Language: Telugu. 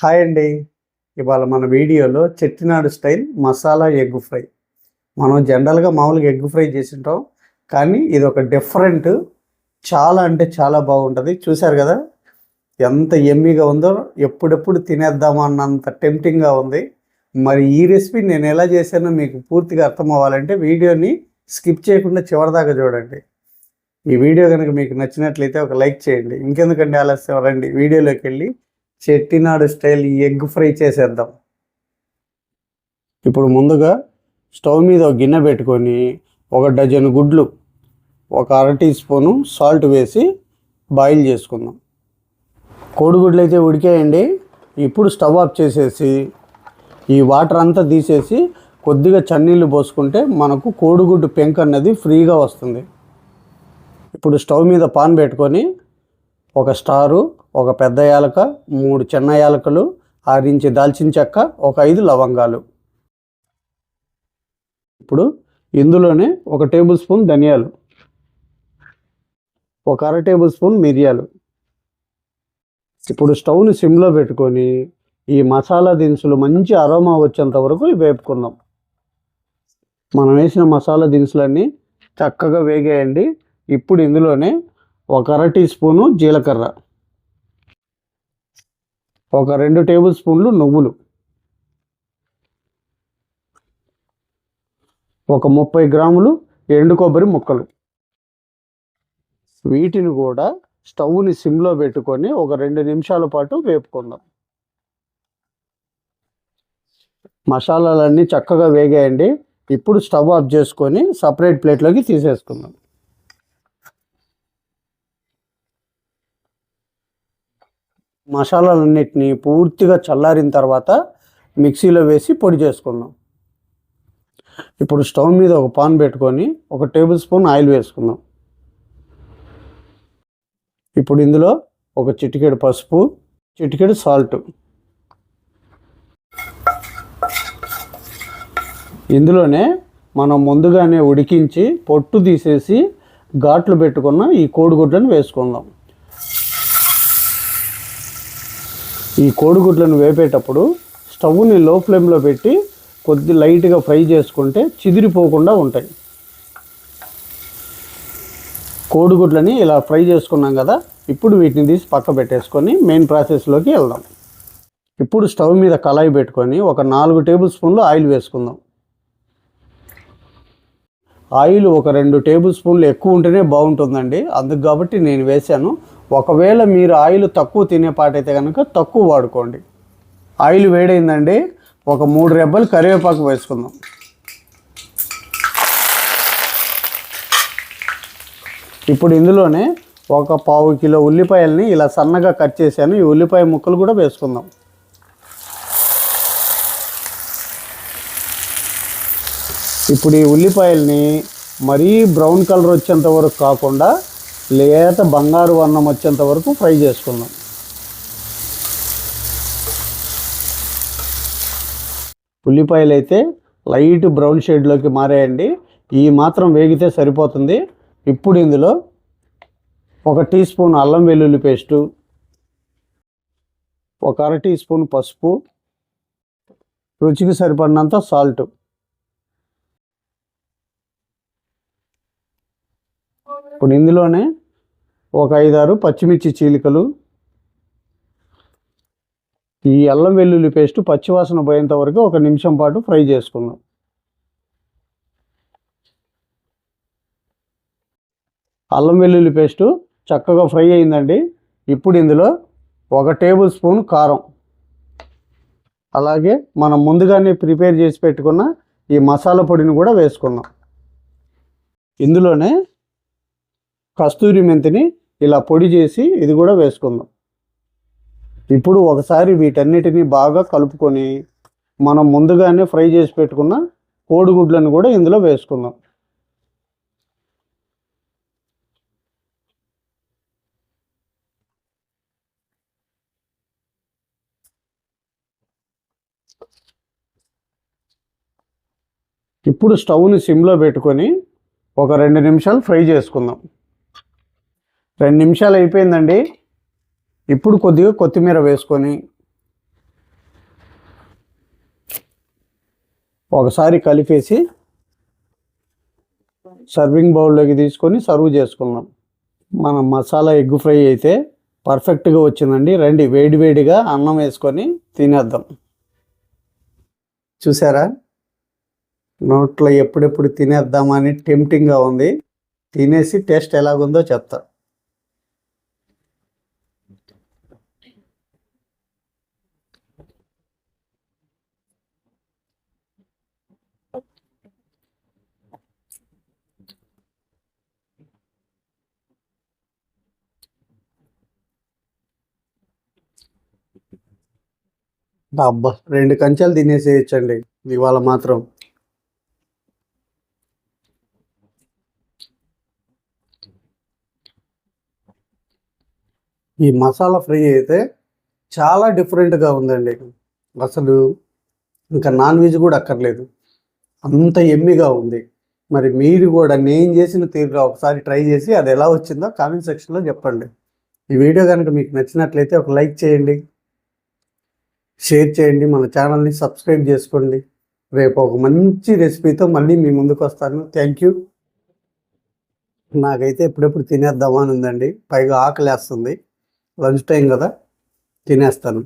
హాయ్ అండి. ఇవాళ మన వీడియోలో Chettinad style masala egg fry. మనం జనరల్గా మామూలుగా ఎగ్ ఫ్రై చేసింటాం. కానీ ఇది ఒక డిఫరెంట్ చాలా అంటే చాలా బాగుంటుంది. చూశారు కదా? ఎంత ఎమ్మీగా ఉందో ఎప్పుడెప్పుడు తినేద్దామా అన్నంత టెంప్టింగ్గా ఉంది. మరి ఈ రెసిపీ నేను ఎలా చేశానో మీకు పూర్తిగా అర్థం అవ్వాలంటే వీడియోని స్కిప్ చేయకుండా చివరిదాకా చూడండి. ఈ వీడియో కనుక మీకు నచ్చినట్లయితే ఒక లైక్ చేయండి. ఇంకెందుకండి ఆలస్యం? రండి వీడియోలోకి వెళ్ళి చెట్టినాడు స్టైల్ ఎగ్ ఫ్రై చేసేద్దాం. ఇప్పుడు ముందుగా స్టవ్ మీద ఒక గిన్నె పెట్టుకొని ఒక డజన్ గుడ్లు ఒక అర టీ స్పూను సాల్ట్ వేసి బాయిల్ చేసుకుందాం. కోడిగుడ్లు అయితే ఉడికాయండి. ఇప్పుడు స్టవ్ ఆఫ్ చేసేసి ఈ వాటర్ అంతా తీసేసి కొద్దిగా చన్నీళ్ళు పోసుకుంటే మనకు కోడిగుడ్డు పెంక్ అన్నది ఫ్రీగా వస్తుంది. ఇప్పుడు స్టవ్ మీద పాన్ పెట్టుకొని ఒక స్టారు ఒక పెద్ద యాలక మూడు చిన్న యాలకలు ఆరించి దాల్చిన చెక్క ఒక ఐదు లవంగాలు. ఇప్పుడు ఇందులోనే ఒక టేబుల్ స్పూన్ ధనియాలు ఒక అర టేబుల్ స్పూన్ మిరియాలు. ఇప్పుడు స్టవ్ని సిమ్లో పెట్టుకొని ఈ మసాలా దినుసులు మంచి అరోమా వచ్చేంత వరకు వేపుకుందాం. మనం వేసిన మసాలా దినుసులన్నీ చక్కగా వేగేయండి. ఇప్పుడు ఇందులోనే ఒక అర టీ స్పూను జీలకర్ర. ఒక రెండు టేబుల్ స్పూన్లు నువ్వులు. ఒక ముప్పై గ్రాములు ఎండు కొబ్బరి ముక్కలు. వీటిని కూడా స్టవ్ని సిమ్లో పెట్టుకొని ఒక రెండు నిమిషాల పాటు వేపుకుందాం. మసాలాలన్నీ చక్కగా వేగాయండి. ఇప్పుడు స్టవ్ ఆఫ్ చేసుకొని సపరేట్ ప్లేట్లోకి తీసేసుకుందాం. మసాలాలన్నిటిని పూర్తిగా చల్లారిన తర్వాత మిక్సీలో వేసి పొడి చేసుకుందాం. ఇప్పుడు స్టవ్ మీద ఒక పాన్ పెట్టుకొని ఒక టేబుల్ స్పూన్ ఆయిల్ వేసుకుందాం. ఇప్పుడు ఇందులో ఒక చిటికెడు పసుపు చిటికెడు సాల్ట్. ఇందులోనే మనం ముందుగానే ఉడికించి పొట్టు తీసేసి ఘాట్లు పెట్టుకున్న ఈ కోడిగుడ్లను వేసుకుందాం. ఈ కోడిగుడ్లను వేపేటప్పుడు స్టవ్ని లో ఫ్లేమ్లో పెట్టి కొద్ది లైట్గా ఫ్రై చేసుకుంటే చిదిరిపోకుండా ఉంటాయి. కోడిగుడ్లని ఇలా ఫ్రై చేసుకున్నాం కదా ఇప్పుడు వీటిని తీసి పక్క పెట్టేసుకొని మెయిన్ ప్రాసెస్లోకి వెళ్దాం. ఇప్పుడు స్టవ్ మీద కళాయి పెట్టుకొని ఒక నాలుగు టేబుల్ స్పూన్లు ఆయిల్ వేసుకుందాం. ఆయిల్ ఒక రెండు టేబుల్ స్పూన్లు ఎక్కువ ఉంటేనే బాగుంటుందండి. అందుకు కాబట్టి నేను వేశాను. ఒకవేళ మీరు ఆయిల్ తక్కువ తినే పాటైతే కనుక తక్కువ వాడుకోండి. ఆయిల్ వేడైందండి. ఒక మూడు రెబ్బలు కరివేపాకు వేసుకుందాం. ఇప్పుడు ఇందులోనే ఒక పావు కిలో ఉల్లిపాయల్ని ఇలా సన్నగా కట్ చేశాను. ఈ ఉల్లిపాయ ముక్కలు కూడా వేసుకుందాం. ఇప్పుడు ఈ ఉల్లిపాయల్ని మరీ బ్రౌన్ కలర్ వచ్చేంత వరకు కాకుండా లేత బంగారు వర్ణం వచ్చేంత వరకు ఫ్రై చేసుకుందాం. ఉల్లిపాయలు అయితే లైట్ బ్రౌన్ షేడ్లోకి మారాయండి. ఈ మాత్రం వేగితే సరిపోతుంది. ఇప్పుడు ఇందులో ఒక టీ స్పూన్ అల్లం వెల్లుల్లి పేస్టు ఒక అర టీ స్పూన్ పసుపు రుచికి సరిపడినంత సాల్ట్. ఇప్పుడు ఇందులోనే ఒక ఐదారు పచ్చిమిర్చి చీలికలు ఈ అల్లం వెల్లుల్లి పేస్ట్ పచ్చివాసన పోయేంత వరకు ఒక నిమిషం పాటు ఫ్రై చేసుకుందాం. అల్లం వెల్లుల్లి పేస్టు చక్కగా ఫ్రై అయిందండి. ఇప్పుడు ఇందులో ఒక టేబుల్ స్పూన్ కారం అలాగే మనం ముందుగానే ప్రిపేర్ చేసి పెట్టుకున్న ఈ మసాలా పొడిని కూడా వేసుకుందాం. ఇందులోనే కస్తూరి మెంతిని ఇలా పొడి చేసి ఇది కూడా వేసుకుందాం. ఇప్పుడు ఒకసారి వీటన్నిటిని బాగా కలుపుకొని మనం ముందుగానే ఫ్రై చేసి పెట్టుకున్న కోడిగుడ్లను కూడా ఇందులో వేసుకుందాం. ఇప్పుడు స్టవ్ని సిమ్లో పెట్టుకొని ఒక రెండు నిమిషాలు ఫ్రై చేసుకుందాం. రెండు నిమిషాలు అయిపోయిందండి. ఇప్పుడు కొద్దిగా కొత్తిమీర వేసుకొని ఒకసారి కలిపేసి సర్వింగ్ బౌల్లోకి తీసుకొని సర్వ్ చేసుకున్నాం మన మసాలా ఎగ్ ఫ్రై అయితే పర్ఫెక్ట్గా వచ్చిందండి. రండి వేడివేడిగా అన్నం వేసుకొని తినేద్దాం. చూసారా? నోట్లో ఎప్పుడెప్పుడు తినేద్దామని టెంప్టింగ్గా ఉంది. తినేసి టేస్ట్ ఎలాగుందో చెప్తా. అబ్బా రెండు కంచాలు తినేసేయచ్చండి ఇవాళ మాత్రం. ఈ మసాలా ఫ్రై అయితే చాలా డిఫరెంట్గా ఉందండి. అసలు ఇంకా నాన్ వెజ్ కూడా అక్కర్లేదు. అంత ఎమ్మిగా ఉంది. మరి మీరు కూడా నేను చేసిన తీరుగా ఒకసారి ట్రై చేసి అది ఎలా వచ్చిందో కామెంట్ సెక్షన్లో చెప్పండి. ఈ వీడియో కనుక మీకు నచ్చినట్లయితే ఒక లైక్ చేయండి. షేర్ చేయండి మన ఛానల్ని సబ్స్క్రైబ్ చేసుకోండి. రేపు ఒక మంచి రెసిపీతో మళ్ళీ మీ ముందుకు వస్తాను. థ్యాంక్ యూ నాకైతే ఎప్పుడెప్పుడు తినేద్దామని ఉందండి. పైగా ఆకలి వేస్తుంది లంచ్ టైం కదా తినేస్తాను.